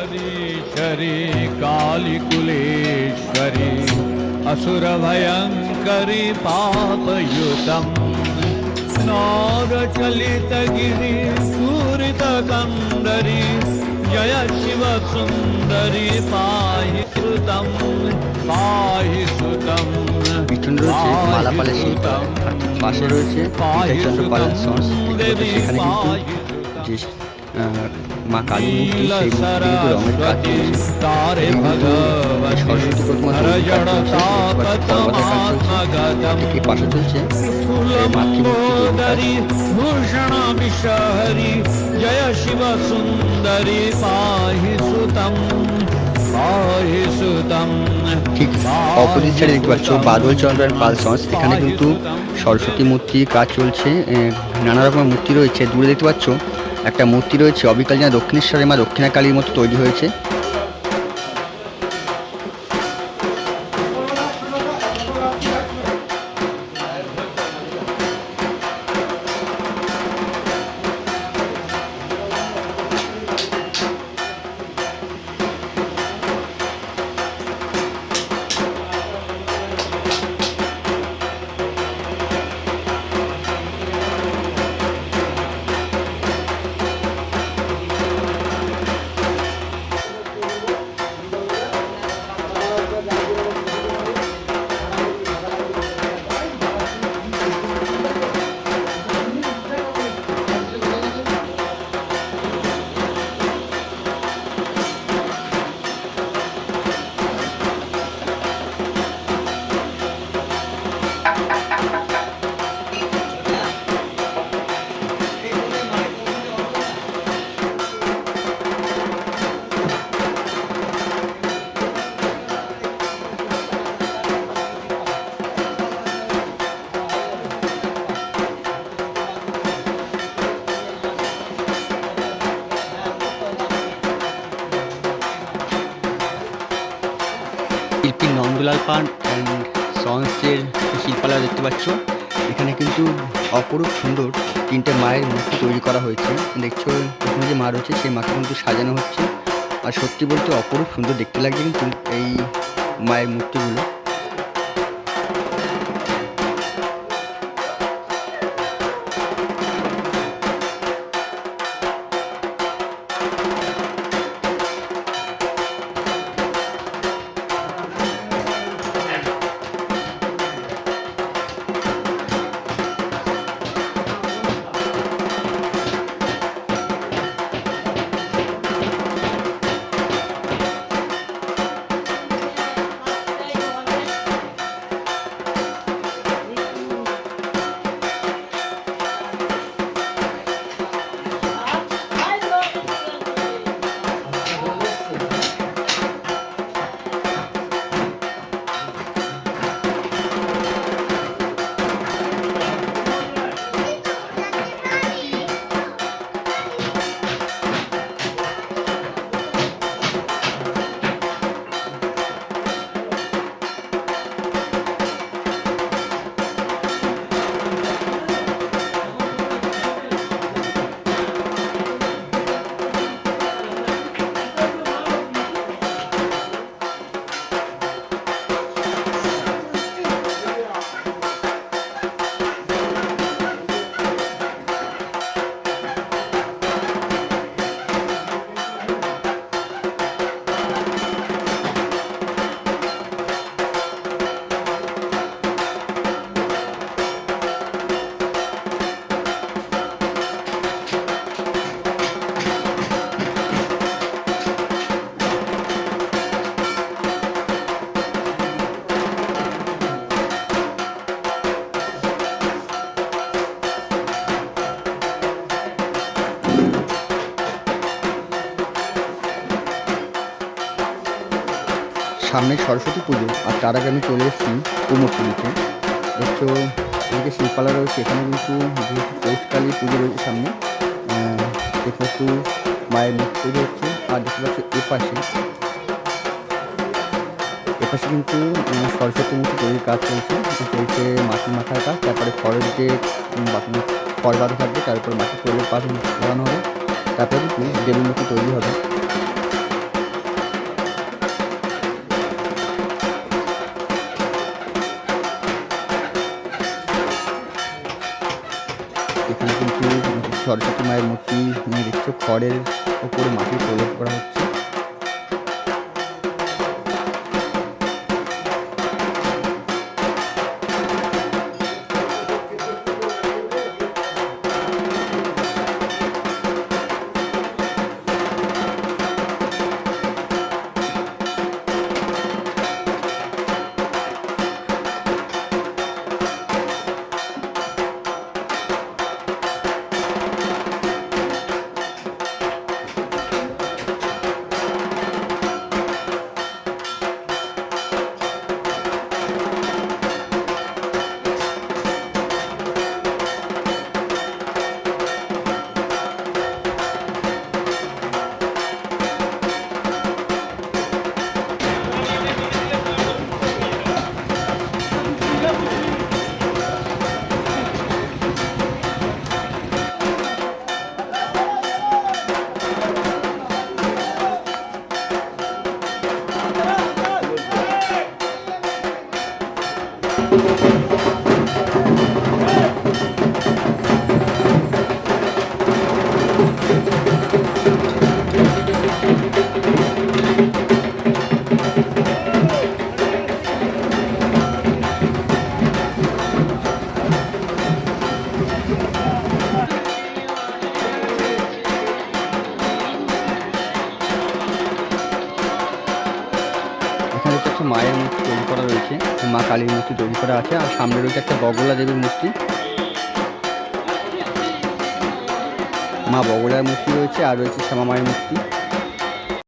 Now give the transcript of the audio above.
जगदीश्वरी कालिकुलेश्वरी असुरभयङ्करि पापयुतम् नागचलितगिरि सूरितकन्दरि जय शिवसुन्दरि पाहि सुतं पाहि सुतं পিছনে রয়েছে মালাপালের শিল্প আর পাশে রয়েছে চন্দ্র পালের সস সেখানে কিন্তু যে আহ, মা কালী চলছে ভূষণ বিশহরি জয় শিব সুন্দরী পাহি সুতম ঠিক অপোজিট সাইডে দেখতে পাচ্ছ বাদল চন্দ্রের পাল এখানে কিন্তু সরস্বতী মূর্তি কাজ চলছে নানা রকমের মূর্তি রয়েছে। দূরে দেখতে পাচ্ছ একটা মূর্তি রয়েছে অবিকাল যেন দক্ষিণেশ্বরের মা দক্ষিণাকালীর মতো তৈরি হয়েছে। নন্দলাল পান অ্যান্ড সন্সের শিল্পালয় দেখতে পাচ্ছ। এখানে কিন্তু অপরূপ সুন্দর তিনটে মায়ের মূর্তি তৈরি করা হয়েছে। দেখছ, এখানে যে মা রয়েছে, সেই মাকে কিন্তু সাজানো হচ্ছে। আর সত্যি বলতে অপরূপ সুন্দর দেখতে লাগছে কিন্তু এই মায়ের মূর্তিগুলো। সামনে সরস্বতী পুজো, আর তার আগে আমি চলে এসেছি কুমোরটুলিতে দেখছ এদিকে শিল্পালয় রয়েছে, এখানে কিন্তু যেহেতু পৌষকালী পুজো রয়েছে সামনে একটু মায়ের মুখ পুজো হচ্ছে, আর দেখতে পাচ্ছ এপাশে এপাশে কিন্তু সরস্বতী মূর্তি তৈরির কাজ চলছে চলছে মাটির মাথার কাজ, তারপরে খড়ের যে বাকি খড় বাঁধা থাকবে তারপরে মাটির তৈরির কাজ লাগানো হবে, তারপরে কিন্তু দেবী মূর্তি তৈরি হবে। সরস্বতী মায়ের মূর্তি নিয়ে দেখছ খড়ের ওপরে মাটির প্রয়োগ করা হচ্ছে। এখানে কিছু মায়ের মূর্তি তৈরি করা রয়েছে। মা কালীর মূর্তি তৈরি করা আছে আর সামনে রয়েছে একটা বগলা দেবীর মূর্তি। মা বগলার মূর্তি রয়েছে আর রয়েছে শ্যামা মায়ের মূর্তি।